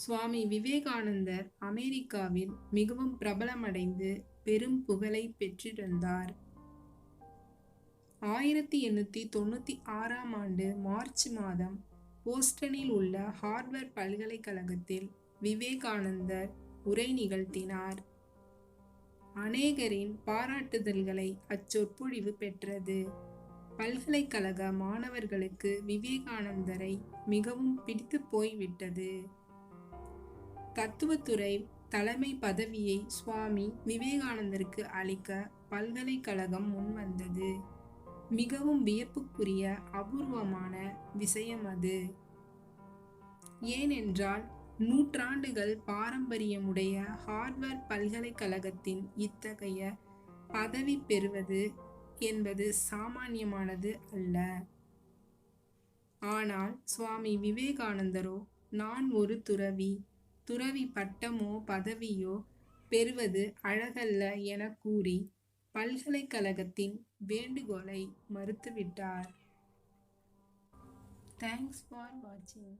சுவாமி விவேகானந்தர் அமெரிக்காவில் மிகவும் பிரபலமடைந்து பெரும் புகழை பெற்றிருந்தார். ஆயிரத்தி எண்ணூற்றி தொண்ணூற்றி ஆறாம் ஆண்டு மார்ச் மாதம் போஸ்டனில் உள்ள ஹார்வர்ட் பல்கலைக்கழகத்தில் விவேகானந்தர் உரை நிகழ்த்தினார். அநேகரின் பாராட்டுதல்களை அச்சொற்பொழிவு பெற்றது. பல்கலைக்கழக மாணவர்களுக்கு விவேகானந்தரை மிகவும் பிடித்து போய்விட்டது. தத்துவத்துறை தலைமை பதவியை சுவாமி விவேகானந்தருக்கு அளிக்க பல்கலைக்கழகம் முன்வந்தது. மிகவும் வியப்புக்குரிய அபூர்வமான விஷயம் அது. ஏனென்றால் நூற்றாண்டுகள் பாரம்பரியமுடைய ஹார்வர்ட் பல்கலைக்கழகத்தின் இத்தகைய பதவி பெறுவது என்பது சாமானியமானது அல்ல. ஆனால் சுவாமி விவேகானந்தரோ நான் ஒரு துறவி துறவி பட்டமோ பதவியோ பெறுவது அழகல்ல என கூறி பல்கலைக்கழகத்தின் வேண்டுகோளை மறுத்துவிட்டார். தேங்க்ஸ் ஃபார் வாட்சிங்